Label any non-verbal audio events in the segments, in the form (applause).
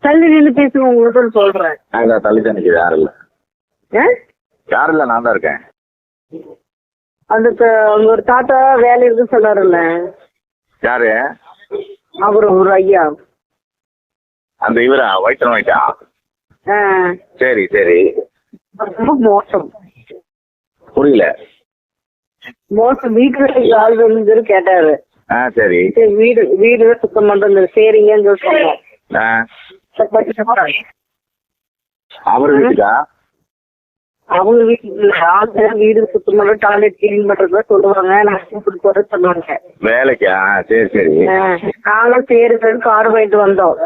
தள்ளி நின்று பேசுங்க உங்களுக்கு சொல்றேன். அங்க தள்ளி தான் யாரும் இல்லை. ஆ? யாரும் இல்லை நான் தான் இருக்கேன். அந்த அவங்க ஒரு தாத்தா வேலை இருக்குன்னு சொன்னாருல்ல. யாரு? அவர் ஒரு ஐயா. அந்த இவரா? ஒயிட்டா ஆ, சரி சரி. ரொம்ப மோசம். புரியல. மோசம் வீட்டுல ஆள் வந்து கேட்டாரு. ஆ சரி. சரி வீடு வீடு சுத்தம் பண்றது சரிங்கன்னு சொல்லி சொன்னோம். அவர் வீட்டுக்கா? அவங்க வீட்டுல ஆளுங்க வீடு சுத்தம் பண்ற டாய்லெட் கிளீன் பண்றதா சொல்லுவாங்க. நான் கூப்பிட்டு போற சொன்னாங்க. வேலைக்கா? சரி சரி. நாங்களும் சரி சரி கார் போயிட்டு வந்தோம்.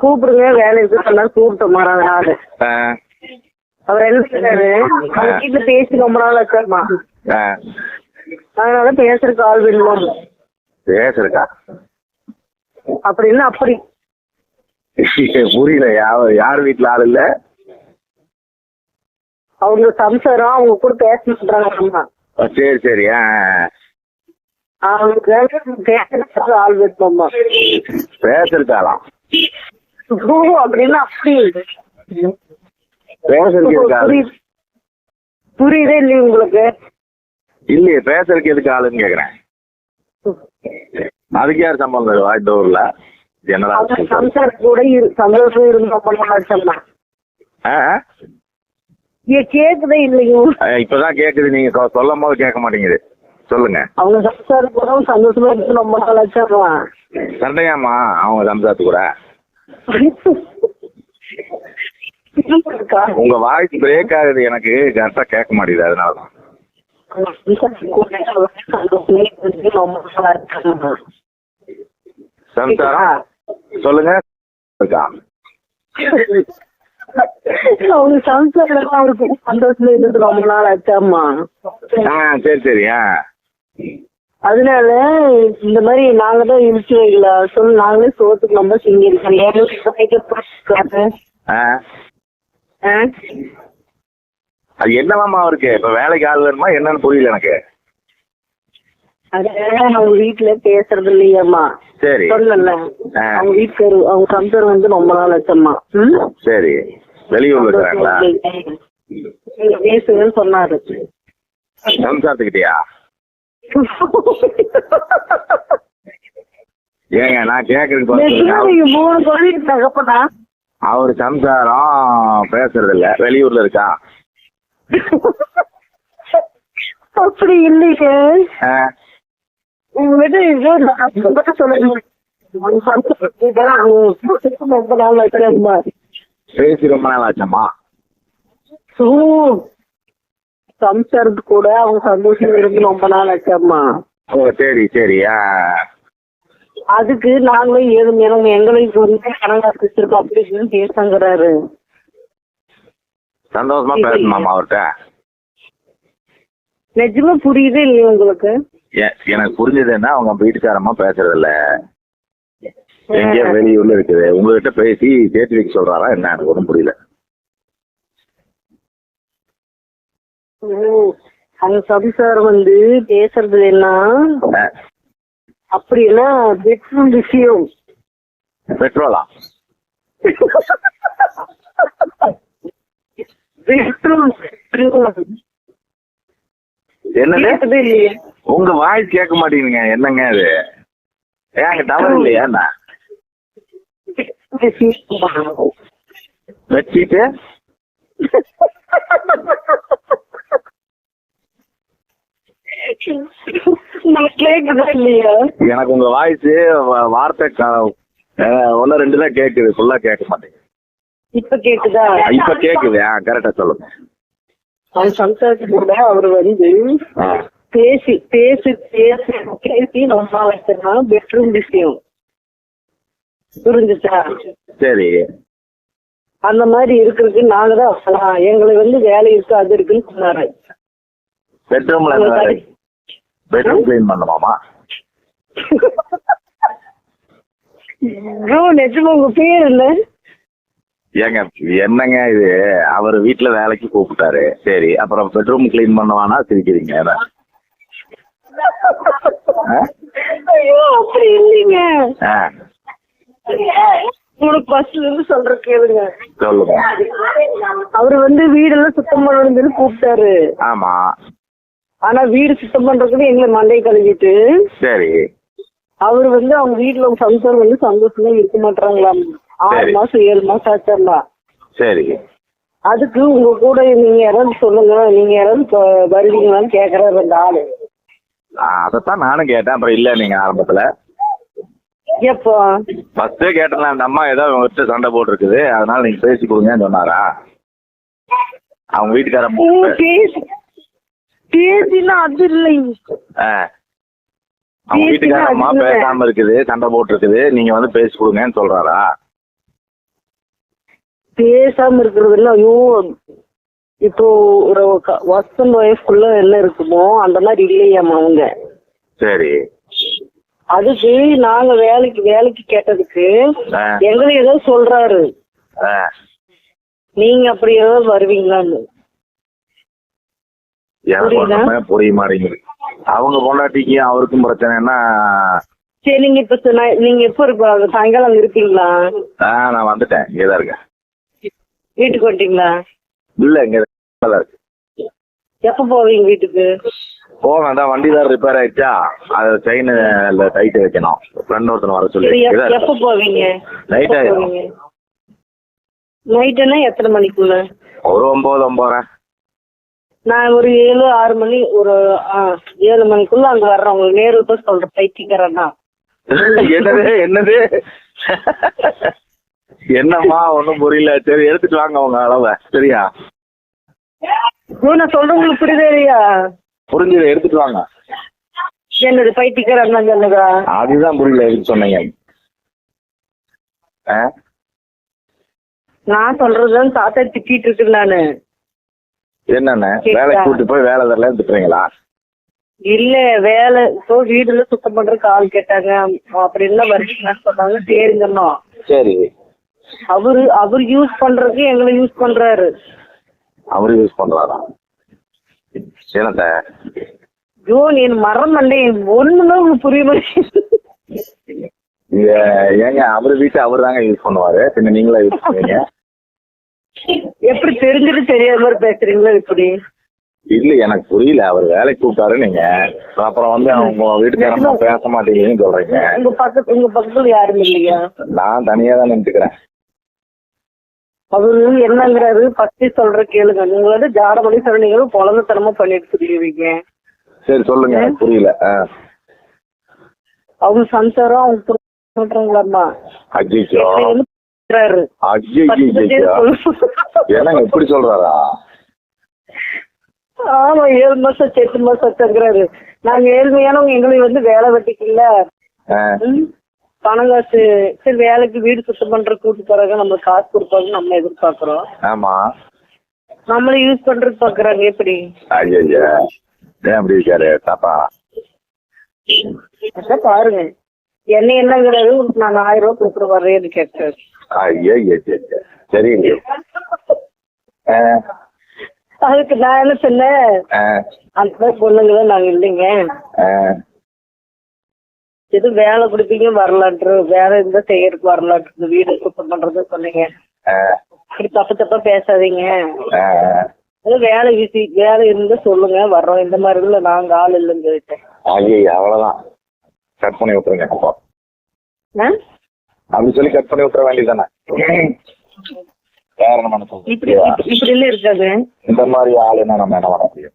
கூப்பிடுங்க வேலை இருக்கு சொன்னாரு கூப்பிட்டோம் மறாத நாள் அவர் என்ன சொன்னாரு? அவங்க வீட்டுல பேசி ரொம்ப நாள் ஆ. அதனால பேசுறதுக்கு ஆள் வேணும்? பேசுறக்கா. அப்படின்னு அப்படி. (laughs) புரியல யார் வீட்டுல ஆள் இல்ல? அவங்க சம்சாரம் அவங்க கூட பேச ஆ, சரி சரி அவங்களுக்கு பேசுறதுக்கு ஆள் வேணுமா பேசுறக்காலாம் ஓ அப்படின்னு அப்படி பேசுறதுக்கு புரியுதே இல்லையா உங்களுக்கு? இல்லையே பேசுறதுக்கு எதுக்கு ஆளுன்னு கேக்குறேன். அதுக்கு யார் சம்பளம் தருவா? இந்த ஊர்ல என்னடா கூட சந்தோஷம் இருந்தோம் கேக்குதே இல்லையோ? இப்பதான் கேக்குது. நீங்க சொல்லும் போது கேட்க மாட்டேங்குது. சொல்லுங்க. அவங்க சம்சாரம் கூட சந்தோஷமா இருந்து ரொம்ப நாள் ஆச்சாமா சண்டையாமா அவங்க சம்சாரத்து கூட. (laughs) உங்க வாய்ஸ் பிரேக் ஆகுது எனக்கு. கரெக்டா கேட்க மாட்டேங்குது அதனாலதான். சம்சாரம். சொல்லுங்க. அவங்க சம்சாரம் அவருக்கு சந்தோஷமா இருந்து ரொம்ப நாள் ஆச்சாமா சரி சரி அதனால இந்த மாதிரி நாங்க தான் இழுச்சு வைக்கல. சொல்லி நாங்களே சோத்துக்கு ரொம்ப சிங்கிருக்கோம் ஆ? அது என்னவாமா அவருக்கு? இப்ப வேலைக்கு ஆள் வேணுமா? என்னன்னு புரியல எனக்கு. அவங்க வீட்டுல பேசுறது இல்லையாம்மா. சரி. சொல்லல. அவங்க வீட்டுக்காரு அவங்க சம்சாரம் வந்து ரொம்ப நாள் ஆச்சம்மா? சரி. வெளியூர்ல இருக்கிறாங்களா நீங்க பேசுங்கன்னு சொன்னாரு. சம்சாரத்துக்கிட்டயா? ஏங்க நான் நீங்க மூணு குழந்தைக்கு தகப்பனா அவர் சம்சாரம் பேசுறது இல்ல வெளியூர்ல இருக்கா? அப்படி இல்லைங்க ஆ, உங்ககிட்ட இதோ நான் உங்ககிட்ட சொல்லுங்க இதெல்லாம் ரொம்ப நாள் ஆச்சும்மா. பேசி ரொம்ப நாள் ஆச்சம்மா சம்சாரத்து கூட அவங்க சந்தோஷம் இருந்து ரொம்ப நாள் ஆச்சம்மா. ஓ சரி சரி ஆ. அதுக்கு நாங்களும் ஏதும் எங்களுக்கு வந்து கணக்காசு வச்சிருக்கோம் அப்படி இப்படின்னு பேசுங்கிறாரு சந்தோஷமா பேசணுமாமா அவர்கிட்ட நிஜமா புரியுதே இல்லையா உங்களுக்கு? எனக்கு புரிஞ்சதுன்னா அவங்க வீட்டுக்காரமா பேசுறது இல்ல எங்கேயோ வெளியூர்ல இருக்குது. உங்ககிட்ட பேசி சேர்த்து வைக்க சொல்றாரா என்ன? எனக்கு ஒன்றும் புரியல. அந்த சம்சாரம் வந்து பேசுறது எல்லாம் அப்படின்னா பெட்ரூம் விஷயம். பெட்ரோலா? (laughs) என்னது? உங்க வாய்ஸ் கேட்க மாட்டேங்குதுங்க. என்னங்க அது? ஏங்க டவர் இல்லையா இல்லையா. எனக்கு உங்க வாய்ஸ் வார்த்தை ஒன்னு ரெண்டு தான் கேக்குது. ஃபுல்லா கேட்க மாட்டேங்குது. இப்ப கேக்குதா? இப்ப கேக்குது. கரெக்டா சொல்லுங்க சம்சாரத்து கூட அவர் வந்து பேசி பேசி பேசி பேசி ரொம்ப வச்சிருந்தா பெட்ரூம் விஷயம். புரிஞ்சுச்சா? சரி. அந்த மாதிரி இருக்கிறதுக்கு நாங்க தான். எங்களுக்கு வந்து வேலை இருக்கு அது இருக்குன்னு சொன்னாரு. பெட்ரூம்ல பெட்ரூம் க்ளீன் பண்ணுமாமா ப்ரோ நிஜமா உங்க பேர் என்ன? ஏங்க என்னங்க இது? அவர் வீட்டுல வேலைக்கு கூப்பிட்டாரு. சரி அப்புறம் பெட்ரூம் க்ளீன் பண்ணுவானா? சிரிக்கிறீங்க. அப்படி இல்லைங்க. உங்களுக்கு ஃபர்ஸ்ட்ல இருந்து சொல்ற கேளுங்க. சொல்லுங்க. அவர் வந்து வீடெல்லாம் சுத்தம் பண்ணணும்னு சொல்லி கூப்பிட்டாரு. ஆமா. ஆனா வீடு சுத்தம் பண்றதுக்கு எங்களை மண்டையை கழுவிட்டு சரி. அவர் வந்து அவங்க வீட்டுல சம்சாரம் வந்து சந்தோஷமா இருக்க மாட்டாங்களாம். ஆறு. மாசம் ஏழு மாசம் ஆச்சாரலாம் சரி. அதுக்கு உங்க கூட நீங்க யாராவது சொல்லுங்க நீங்க யாராவது வருவீங்களான்னு கேக்குறாரு அந்த ஆளு. அதைத்தான் நானும் கேட்டேன். அப்புறம் இல்ல நீங்க ஆரம்பத்துல. எப்போ? ஃபர்ஸ்டே கேட்டேன் அந்த அம்மா ஏதோ உங்ககிட்ட சண்டை போட்டிருக்குது. அதனால நீங்க பேசி கொடுங்கன்னு சொன்னாரா? அவங்க வீட்டுக்காரன் பேசி பேசினா அது இல்லை. அவங்க பேசினா வீட்டுக்கார அம்மா அது இல்ல. பேசாம இருக்குது சண்டை போட்டிருக்குது. நீங்க வந்து பேசி கொடுங்கன்னு சொல்றாரா? பேசாம இருக்கிறதுல ஐயோ இப்போ ஒரு ஹஸ்பண்ட் ஒய்ஃப்குள்ள என்ன இருக்குமோ அந்த மாதிரி இல்லையாம்மா அவங்க. சரி. அதுக்கு நாங்க வேலைக்கு வேலைக்கு கேட்டதுக்கு. எங்களை ஏதோ சொல்றாரு. நீங்க அப்படி ஏதாவது வருவீங்களான்னு. புரிய மாட்டேங்குது. அவங்க பொண்டாட்டிக்கும் அவருக்கும் பிரச்சனைன்னா சரி நீங்க இப்ப நீங்க எப்ப இருப்ப? சாயங்காலம் இருப்பீங்களா? நான் வந்துட்டேன். இங்கதான் இருக்கேன். வீட்டுக்கு வந்துட்டீங்களா? இல்ல இங்க தான் இருக்கு. எப்ப போவீங்க வீட்டுக்கு? போவேன் தான் வண்டி தான் ரிப்பேர் ஆயிடுச்சா? அது செயின் டைட் வைக்கணும். ஃப்ரெண்ட் ஒருத்தன் வர சொல்லி எப்ப. போவீங்க? ஆயிரும். போவீங்க? நைட்டுன்னா எத்தனை மணிக்குள்ள? ஒரு ஒன்பது ஒன்பது நான் ஒரு ஏழு ஆறு மணி ஒரு ஏழு மணிக்குள்ள அங்க வர்றேன். உங்களுக்கு நேரில் போய் சொல்றேன். பைத்தியக்காரன் (laughs) என்னது என்னது? என்னம்மா ஒன்றும் புரியல. சரி எடுத்துட்டு வாங்க உங்க அளவை. சரியா? நான் சொல்றேன் உங்களுக்கு புரியுதா இல்லையா? புரிஞ்சுது எடுத்துட்டு வாங்க. என்னது பைத்தியக்காரன் தான் சொன்னதா அதுதான் புரியல எதுக்கு சொன்னீங்க? நான் சொல்றதுதான் தாத்தா திட்டிட்டு இருக்கேன் நானு. கேக்குதா? வேலைக்கு கூட்டு போய் வேலை தரல திட்டுறீங்களா? இல்ல வேலை இப்போ வீடுல சுத்தம் பண்றதுக்கு ஆள் கேட்டாங்க. அப்படின்னு வருஷம் சொன்னாங்க சரிங்கண்ணா. சரி. அவரு அவர் யூஸ் பண்றதுக்கு எங்களை யூஸ் பண்றாரு. அவரு யூஸ் பண்றாரா? என்னத்த? ஐயோ நீ மரம் மண்டே ஒண்ணுமே உங்களுக்கு புரிய ஏங்க அவரு வீட்டை அவர் தாங்க யூஸ் பண்ணுவாரு. பின்ன நீங்களா யூஸ் பண்ணுவீங்க? எப்படி தெரிஞ்சுட்டு தெரியாத மாதிரி பேசுறீங்களா இப்படி? இல்ல எனக்கு புரியல. அவர் வேலைக்கு கூப்பிட்டாரு நீங்க. அப்புறம் வந்து அவங்க வீட்டுக்காரம்மா பேச மாட்டேங்குதுன்னு சொல்றீங்க. உங்க பக்கத்து உங்க பக்கத்துல யாரும் இல்லையா? நான் தனியா தான் நின்றுக்கிறேன் அவரு என்னங்கிறாரு ஃபர்ஸ்ட் சொல்ற கேளுங்க. நீங்க வந்து ஜாடமணி சொன்னீங்களும் குழந்தைத்தனமா பண்ணிட்டு சொல்லிடுவீங்க சரி சொல்லுங்க. புரியல. அவங்க சம்சாரம் அவங்க பத்து சொல்லு. என்னங்க இப்படி சொல்றாரா? ஆமா ஏழு மாசம் எட்டு மாசம் வச்சுங்கிறாரு நாங்க ஏழ்மையானவங்க எங்களுக்கு வந்து வேலை வெட்டிக்கல. பணம் காசு சரி வேலைக்கு வீடு சுத்தம் பண்ற கூட்டு போறாங்க நம்ம காசு கொடுப்பாங்க நம்ம எதிர்பார்க்கறோம். ஆமா. நம்மள யூஸ் பண்றது பாக்குறாங்க எப்படி? ஐயா ஏன் அப்படி இருக்காரு தாப்பா பாருங்க. என்ன என்னங்கிறாரு உங்களுக்கு நான் ஆயிரம் ரூபாய் கொடுக்குற வர்றேன்னு கேட்டாரு. ஐயா சரி. ஆ, அதுக்கு நான் என்ன சொன்னேன்? அந்த மாதிரி பொண்ணுங்கள நாங்க இல்லைங்க. ஆ. எது வேலை கொடுப்பீங்க வரலான்ட்டு வேலை இருந்தா செய்யறதுக்கு வரலான்ட்டு வீடு சுத்தம் பண்றது சொன்னீங்க. இப்படி தப்பு தப்பா பேசாதீங்க. அது வேலை வீசி வேலை இருந்தா சொல்லுங்க. வர்றோம். இந்த மாதிரி இதுல நாங்க ஆள் இல்லைன்னு சொல்லிட்டேன் ஐயா அவ்வளவுதான். கட் பண்ணி விட்டுருங்க அப்போ. ஆ? அப்படி சொல்லி கட் பண்ணி விட்டுற வேண்டியதானே வேற என்ன பண்ண இப்படி இப்படி- இருக்காது. இந்த மாதிரி ஆளுன்னா நம்ம என்ன பண்ண முடியும்?